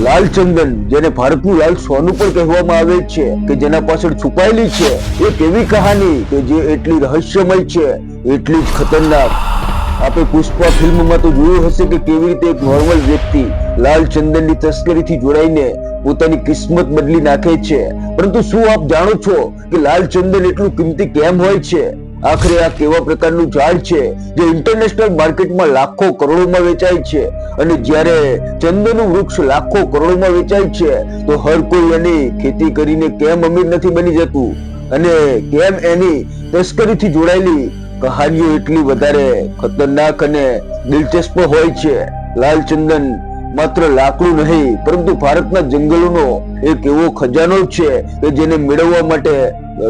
લાલ ચંદન, જેને ભારતનું લાલ સોનું પણ કહેવામાં આવે છે, કે જેના પાછળ છુપાયેલી છે એક એવી કહાની? કે જે એટલી રહસ્યમય છે, એટલી જ ખતરનાક. આપણે પુષ્પા ફિલ્મમાં તો જોયું હશે કે કેવી રીતે એક નોર્મલ વ્યક્તિ લાલ ચંદનની તસ્કરીથી જોડાઈને પોતાની કિસ્મત બદલી નાખે છે. પરંતુ શું આપ જાણો છો કે લાલ ચંદન એટલું કિંમતી કેમ હોય છે? આખરે આ કેવા પ્રકારનું ઝાડ છે જે ઇન્ટરનેશનલ માર્કેટમાં લાખો કરોડોમાં વેચાય છે અને જ્યારે ચંદનનું વૃક્ષ લાખો કરોડોમાં વેચાય છે, તો હર કોઈ એની ખેતી કરીને કેમ અમીર નથી બની જતું? અને કેમ એની તસ્કરીથી જોડાયેલી કહાનીઓ એટલી વધારે ખતરનાક અને દિલચસ્પ હોય છે? લાલ ચંદન માત્ર લાકડું નહીં, પરંતુ ભારતના જંગલોનો એક એવો ખજાનો છે કે જેને મેળવવા માટે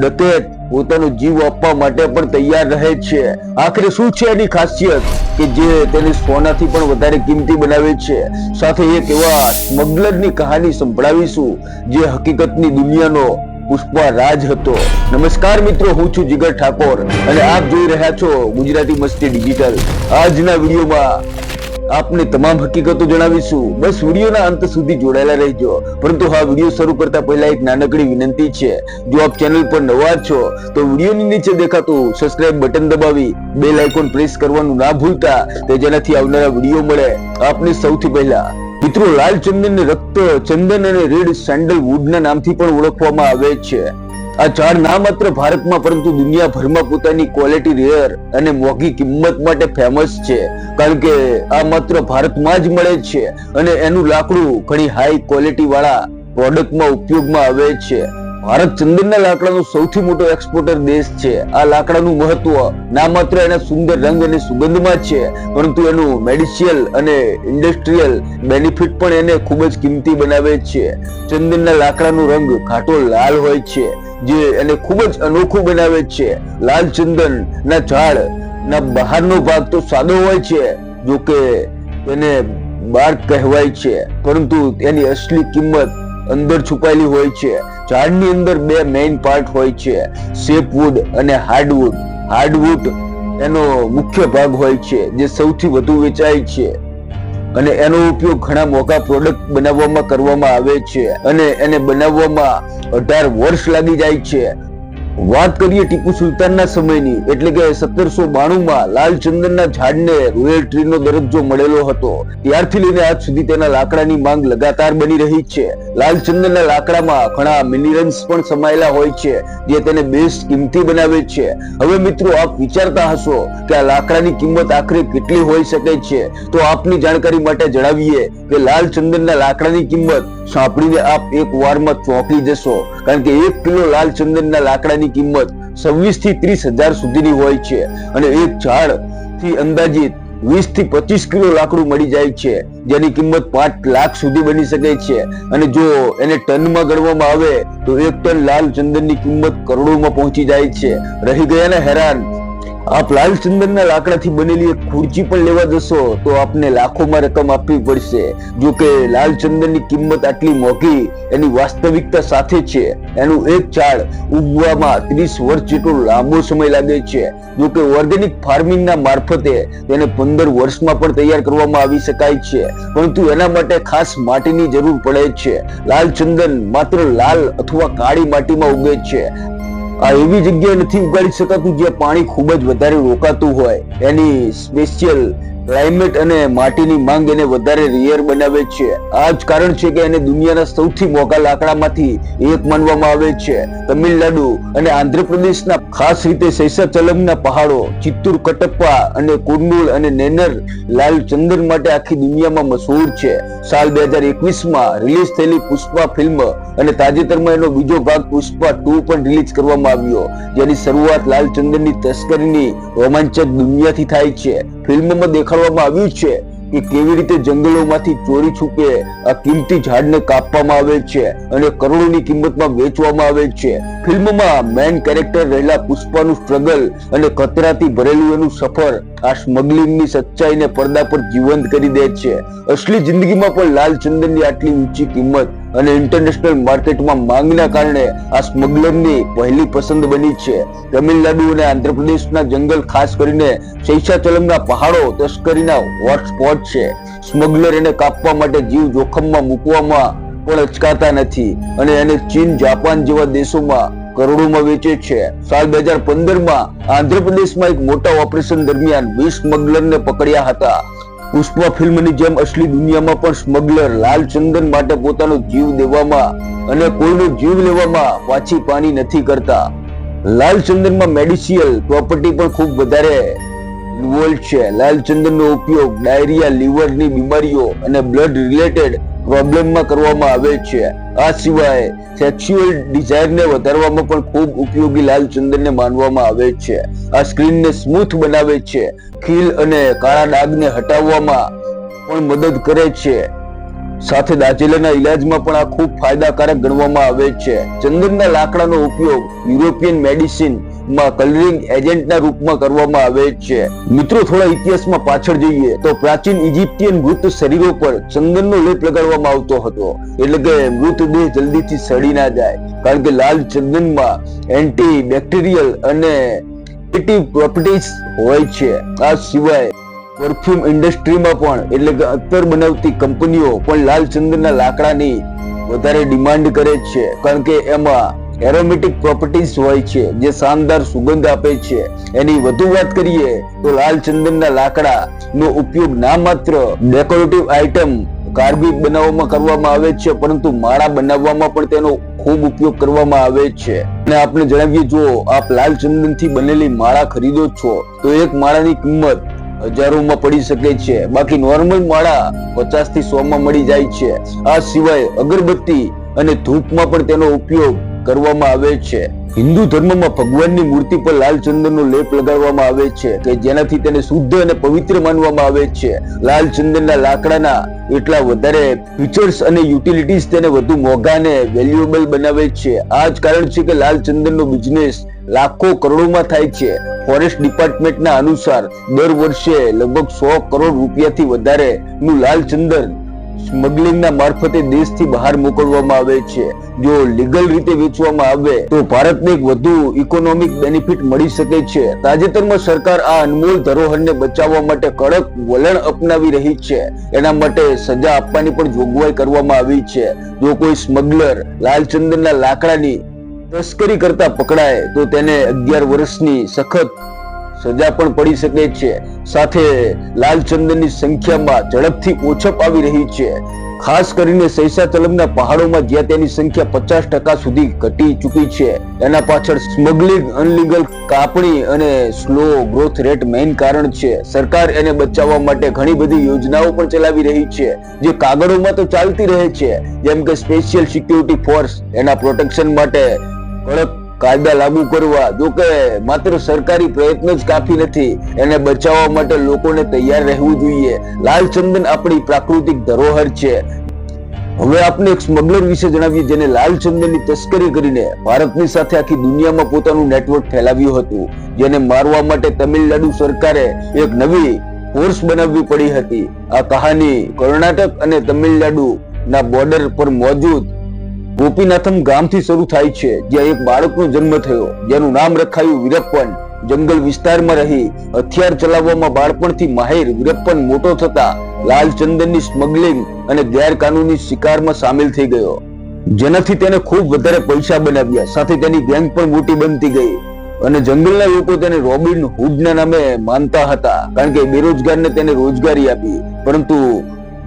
ડકેત પોતાનો જીવ આપવા માટે પણ તૈયાર રહે છે. આખરે શું છે એની ખાસિયત? કે જે તેને સોનાથી પણ વધારે કિંમતી બનાવે છે. સાથે એક એવા સ્મગલરની કહાની સંભળાવીશું, જે હકીકતની દુનિયાનો પુષ્પા રાજ હતો. નમસ્કાર મિત્રો, હું છું જીગર ઠાકોર, અને આપ જોઈ રહ્યા છો ગુજરાતી મસ્તી ડિજિટલ. આજના વિડીયોમાં આપને તમામ હકીકતો જણાવીશું. બસ વિડીયોના અંત સુધી જોડાયેલા રહેજો. પરંતુ હા, વીડિયો શરૂ કરતા પહેલા એક નાનકડી વિનંતી છે. જો આપ ચેનલ પર નવા છો, તો વિડીયોની નીચે દેખાતું સબસ્ક્રાઇબ બટન દબાવી બેલ આઇકોન પ્રેસ કરવાનું ના ભૂલતા, તે જેનાથી આવનારા વીડિયો મળે. આપને સૌથી પહેલા, મિત્રો, લાલ ચંદન રક્ત ચંદન અને રેડ સેન્ડલવુડ ના નામથી પણ ઓળખવામાં આવે છે. આ ઝાડ ના માત્ર ભારતમાં, પરંતુ દુનિયાભરમાં પોતાની ક્વોલિટી રેર અને મોંઘી કિંમત માટે ફેમસ છે. કારણ કે આ માત્ર ભારતમાં જ મળે છે અને એનું લાકડું ઘણી હાઈ ક્વોલિટી વાળા પ્રોડક્ટમાં ઉપયોગમાં આવે છે. ભારત ચંદનના લાકડાનો સૌથી મોટો એક્સપોર્ટર દેશ છે. આ લાકડાનું મહત્વ ના માત્ર એના સુંદર રંગ અને સુગંધમાં છે, પરંતુ એનું મેડિશિયલ અને ઇન્ડસ્ટ્રીયલ બેનિફિટ પણ એને ખૂબ જ કિંમતી બનાવે છે. ચંદનના લાકડાનો રંગ ઘાટો લાલ હોય છે, જે એને ખૂબ જ અનોખું બનાવે છે. લાલ ચંદન ના ઝાડ ના બહારનો ભાગ તો સાદો હોય છે, જો કે એને બાર્ક કહેવાય છે, પરંતુ તેની અસલી કિંમત અંદર છુપાયેલી હોય છે. ઝાડની અંદર બે મેઇન પાર્ટ હોય છે. સેપવુડ અને હાર્ડવુડ હાર્ડવુડ એનો મુખ્ય ભાગ હોય છે, જે સૌથી વધુ વેચાય છે. અને એનો ઉપયોગ ઘણા મોટા પ્રોડક્ટ બનાવવામાં કરવામાં આવે છે. અને એને બનાવવામાં અઢાર વર્ષ લાગી જાય છે. વાત કરીએ ટીપુ સુલતાનના સમયની, એટલે કે સત્તરસો બાણું લાલ ઝાડને રોયલ ટ્રીનો દરજ્જો મળેલો હતો. ત્યારથી લઈને આજ સુધી તેના લાકડાની માંગ લગાતાર બની રહી છે. લાલ લાકડામાં ઘણા મિનરલ્સ પણ સમાયેલા હોય છે, જે તેને બેસ્ટ કિંમતી બનાવે છે. હવે મિત્રો, આપ વિચારતા હશો કે આ લાકડાની કિંમત આખરે કેટલી હોઈ શકે છે? તો આપની જાણકારી માટે જણાવીએ કે લાલ ચંદનના લાકડાની કિંમત સાંભળીને આપ એક વારમાં ચોંકી જશો. કારણ કે એક કિલો લાલ ચંદનના લાકડાની કિંમત છવ્વીસથી ત્રીસ હજાર સુધીની હોય છે. અને એક ઝાડથી અંદાજિત વીસથી પચીસ કિલો લાકડું મળી જાય છે. જેની કિંમત પાંચ લાખ સુધી બની શકે છે. અને જો એને ટનમાં ગણવામાં આવે, તો એક ટન લાલ ચંદનની કિંમત કરોડોમાં પહોંચી જાય છે. રહી ગયા ને હેરાન. આપ લાલ ચંદનના લાકડાથી બનેલી એક ખુરચી પણ લેવા જશો તો આપને લાખોમાં રકમ આપવી પડશે. જો કે લાલ ચંદનની કિંમત આટલી મોંઘી, એની વાસ્તવિકતા સાથે છે. એનું એક ઝાડ ઉગવામાં ત્રીસ વર્ષ જેટલો લાંબો સમય લાગે છે. જો કે ઓર્ગેનિક ફાર્મિંગના મારફતે તેને પંદર વર્ષમાં પણ તૈયાર કરવામાં આવી શકાય છે. પરંતુ એના માટે ખાસ માટીની જરૂર પડે છે. લાલ ચંદન માત્ર લાલ અથવા કાળી માટીમાં ઉગે છે. આ એવી જગ્યાએ નથી ઉગાડી શકાતું જ્યાં પાણી ખૂબ જ વધારે રોકાતું હોય. એની સ્પેશિયલ ક્લાઇમેટ અને માટીની માંગ એને વધારે રિયર બનાવે છે. આ જ કારણ છે કે એને દુનિયાના સૌથી મોંઘા લાકડામાંથી એક માનવામાં આવે છે. તમિલનાડુ અને આંધ્રપ્રદેશના ખાસ રીતે શૈસાચલમના પહાડો, ચિત્તુર, કટપ્પા અને કુર્નુલ અને નેનર લાલ ચંદન માટે આખી દુનિયામાં મશહૂર છે. સાલ બે હજાર એકવીસમાં રિલીઝ થયેલી પુષ્પા ફિલ્મ અને તાજેતરમાં એનો બીજો ભાગ પુષ્પા ટુ પણ રિલીઝ કરવામાં આવ્યો. જેની શરૂઆત લાલ ચંદનની તસ્કરીની રોમાંચક દુનિયાથી થાય છે. ફિલ્મમાં દેખાડવામાં આવ્યું છે કે કેવી રીતે જંગલોમાંથી ચોરી છૂપે આ કિંમતી ઝાડને કાપવામાં આવે છે અને કરોડોની કિંમતમાં વેચવામાં આવે છે. ફિલ્મમાં મેન કેરેક્ટર રહેલા પુષ્પાનું સ્ટ્રગલ અને ખતરાથી ભરેલું એનું સફર આ સ્મગલિંગની સચ્ચાઈને પડદા પર જીવંત કરી દે છે. અસલી જિંદગીમાં પણ લાલ ચંદનની આટલી ઊંચી કિંમત અને ઇન્ટરનેશનલ માર્કેટમાં માંગના કારણે આ સ્મગલરની પહેલી પસંદ બની છે. તમિલનાડુ અને આંધ્રપ્રદેશના જંગલ ખાસ કરીને શૈશાચલમના પહાડો, તસ્કરીના હોટસ્પોટ છે. સ્મગલર એને કાપવા માટે જીવ જોખમમાં મૂકવામાં પણ અચકાતા નથી અને એને ચીન, જાપાન જેવા દેશોમાં કરોડોમાં વેચે છે. સાલ બે હજાર પંદરમાં આંધ્રપ્રદેશમાં એક મોટા ઓપરેશન દરમિયાન વીસ સ્મગલરને પકડ્યા હતા. પુષ્પા ફિલ્મની જેમ અસલી દુનિયામાં પણ સ્મગલર લાલચંદન માટે પોતાનો જીવ દેવામાં અને કોઈનો જીવ લેવામાં પાછી પાણી નથી કરતા. લાલચંદનમાં મેડિસિયલ પ્રોપર્ટી પણ ખૂબ વધારે. ઇન્વોલ્વ છે લાલચંદનનો ઉપયોગ, ડાયરિયા, લીવરની બીમારીઓ અને બ્લડ રિલેટેડ પ્રોબ્લેમમાં કરવામાં આવે છે. આ સિવાય સેક્સ્યુઅલ ડિઝાયરને વધારવામાં પણ ખૂબ ઉપયોગી લાલચંદનને માનવામાં આવે છે. આ સ્ક્રીનને સ્મૂથ બનાવે છે. ખીલ અને કાળા ડાઘને હટાવવામાં પણ મદદ કરે છે. સાથે દાજેલાના ઇલાજમાં પણ આ ખૂબ ફાયદાકારક ગણવામાં આવે છે. ચંદનના લાકડાનો ઉપયોગ યુરોપિયન મેડિસિન કલરિંગ એજન્ટના રૂપમાં કરવામાં આવે છે. મિત્રો, થોડા ઇતિહાસમાં પાછળ જઈએ તો પ્રાચીન ઇજિપ્તિયન મૃત શરીરો પર ચંદનનો લેપ લગાડવામાં આવતો હતો. એટલે કે મૃતદેહ જલ્દીથી સડી ના જાય. કારણ કે લાલ ચંદનમાં એન્ટી બેક્ટેરિયલ અને પ્રોપર્ટીઝ હોય છે. આ સિવાય પરફ્યુમ ઇન્ડસ્ટ્રીમાં પણ, એટલે કે અત્તર બનાવતી કંપનીઓ પણ લાલ ચંદનના લાકડાની વધારે ડિમાન્ડ કરે છે. કારણ કે એમાં એરોમેટિક પ્રોપર્ટીઝ હોય છે, જે શાનદાર સુગંધ આપે છે. એની વધુ વાત કરીએ તો લાલ ચંદનના લાકડા નો ઉપયોગ ના માત્ર ડેકોરેટિવ આઇટમ કાર્બિક બનાવવામાં કરવામાં આવે છે, પરંતુ માળા બનાવવામાં પણ તેનો ખૂબ ઉપયોગ કરવામાં આવે છે. અને આપણે જણાવીએ, જો આપ લાલ ચંદનથી બનેલી માળા ખરીદો છો, તો એક માળાની કિંમત હજારોમાં પડી શકે છે. બાકી નોર્મલ માળા પચાસથી સો માં મળી જાય છે. આ સિવાય અગરબત્તી અને ધૂપમાં પણ તેનો ઉપયોગ કરવામાં આવે છે. હિન્દુ ધર્મમાં ભગવાનની મૂર્તિ પર લાલ ચંદનનો લેપ લગાડવામાં આવે છે કે જેનાથી તેને શુદ્ધ અને પવિત્ર માનવામાં આવે છે. લાલ ચંદનના લાકડાના એટલા વધારે ફીચર્સ અને યુટિલિટીઝ તેને વધુ મોંઘા અને વેલ્યુએબલ બનાવે છે. આ જ કારણ છે કે લાલ ચંદનનો બિઝનેસ લાખો કરોડોમાં થાય છે. ફોરેસ્ટ ડિપાર્ટમેન્ટના અનુસાર દર વર્ષે લગભગ સો કરોડ રૂપિયાથી વધારે નું લાલ ચંદન સ્મગલિંગના મારફતે દેશથી બહાર મોકલવામાં આવે છે. જો લીગલ રીતે વેચવામાં આવે, તો ભારતને વધુ ઇકોનોમિક બેનિફિટ મળી શકે છે. તાજેતરમાં સરકાર આ અનમોલ ધરોહરને બચાવવા માટે કડક વલણ અપનાવી રહી છે. એના માટે સજા આપવાની પણ જોગવાઈ કરવામાં આવી છે. જો કોઈ સ્મગલર લાલચંદનના લાકડાની તસ્કરી કરતા પકડાય, તો તેને અગિયાર વર્ષની સખત સજા પણ પડી શકે છે. સાથે લાલચંદનની સંખ્યામાં ઝડપથી ઓછપ આવી રહી છે. ખાસ કરીને સૈસાતલમના પહાડોમાં જ્યાં તેની સંખ્યા પચાસ ટકા સુધી ઘટી ચૂકી છે. એના પાછળ સ્મગલિંગ, અનલીગલ કાપણી અને સ્લો ગ્રોથ રેટ મેઇન કારણ છે. સરકાર એને બચાવવા માટે ઘણી બધી યોજનાઓ પણ ચલાવી રહી છે, જે કાગળોમાં તો ચાલતી રહે છે. જેમ કે સ્પેશિયલ સિક્યુરિટી ફોર્સ એના પ્રોટેક્શન માટે કડક કાયદા લાગુ કરવા, જો માત્ર સરકારી પ્રયત્ન જ કાફી નથી, એને બચાવવા માટે લોકોને તૈયાર રહેવું જોઈએ. લાલ ચંદન આપણી પ્રાકૃતિક ધરોહર છે. હવે આપને એક સ્મગલર વિશે જણાવીએ, જેને લાલ ચંદનની તસ્કરી કરીને ભારતની સાથે આખી દુનિયામાં પોતાનું નેટવર્ક ફેલાવ્યું હતું, જેને મારવા માટે તમિલનાડુ સરકારે એક નવી ફોર્સ બનાવવી પડી હતી. આ કહાની કર્ણાટક અને તમિલનાડુ ના બોર્ડર પર મોજૂદ ગોપીનાથમ ગામથી શરૂ થાય છે, જ્યાં એક બાળકનો જન્મ થયો. જેનું નામ રખાયું વીરપ્પન. જંગલ વિસ્તારમાં રહી, હથિયાર ચલાવવામાં બાળપણથી માહિર વીરપ્પન મોટો થતા, લાલ સ્મગલિંગ અને ગેરકાનૂની શિકારમાં સામેલ થઈ ગયો. જેનાથી તેને ખૂબ વધારે પૈસા બનાવ્યા. સાથે તેની ગેંગ પણ મોટી બનતી ગઈ. અને જંગલના લોકો તેને રોબિન હુડના નામે માનતા હતા, કારણ કે બેરોજગારને તેને રોજગારી આપી. પરંતુ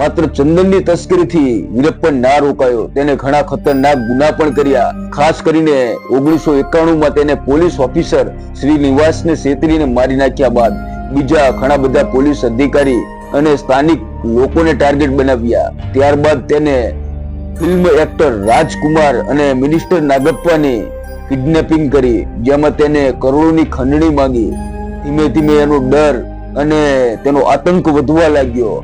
માત્ર ચંદનની તસ્કરીથી વીરપ્પન ના રોકાયો. તેને ઘણા ખતરનાક ગુના પણ કર્યા. ખાસ કરીને ઓગણીસો એકાણુંમાં તેને પોલીસ ઓફિસર શ્રી નિવાસને છેતરીને મારી નાખ્યા બાદ. બીજા ઘણા બધા પોલીસ અધિકારી અને સ્થાનિક લોકોને ટાર્ગેટ બનાવ્યા. ત્યારબાદ તેને ફિલ્મ એક્ટર રાજકુમાર અને મિનિસ્ટર નાગપ્પાની કિડનેપિંગ કરી, જેમાં તેને કરોડોની ખંડણી માંગી. ધીમે ધીમે એનો ડર અને તેનો આતંક વધવા લાગ્યો.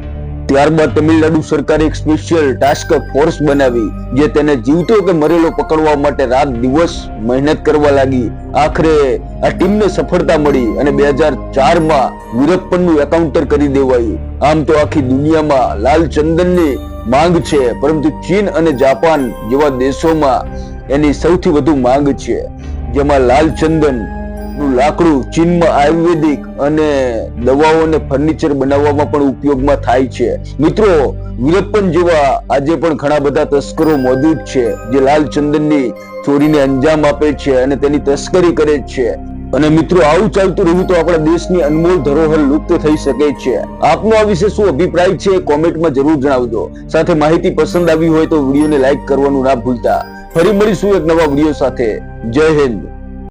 ત્યારબાદ તમિલનાડુ સરકારે એક સ્પેશિયલ ટાસ્ક ફોર્સ બનાવી, જે તેને જીવતો કે મરેલો પકડવા માટે રાત દિવસ મહેનત કરવા લાગી. આખરે આ ટીમને સફળતા મળી અને બે હજાર ચારમાં વીરપ્પનનું એકાઉન્ટર કરી દેવાયું. આમ તો આખી દુનિયામાં લાલ ચંદનની માંગ છે, પરંતુ ચીન અને જાપાન જેવા દેશોમાં એની સૌથી વધુ માંગ છે, જેમાં લાલ ચંદન નું લાકડું ચીનમાં આયુર્વેદિક અને દવાઓ અને ફર્નિચર બનાવવામાં પણ ઉપયોગમાં થાય છે. મિત્રો વીરપ્પન જેવા આજે પણ ઘણા બધા તસ્કરો મોજૂદ છે, જે લાલ ચંદનની ચોરીને અંજામ આપે છે અને તેની તસ્કરી કરે છે. અને મિત્રો, આવું ચાલતું રહ્યું તો આપણા દેશની અનમોલ ધરોહર લુપ્ત થઈ શકે છે. આપનો આ વિશે શું અભિપ્રાય છે, કોમેન્ટમાં જરૂર જણાવજો. સાથે માહિતી પસંદ આવી હોય તો વિડીયોને લાઈક કરવાનું ના ભૂલતા. ફરી મળીશું એક નવા વીડિયો સાથે. જય હિન્દ.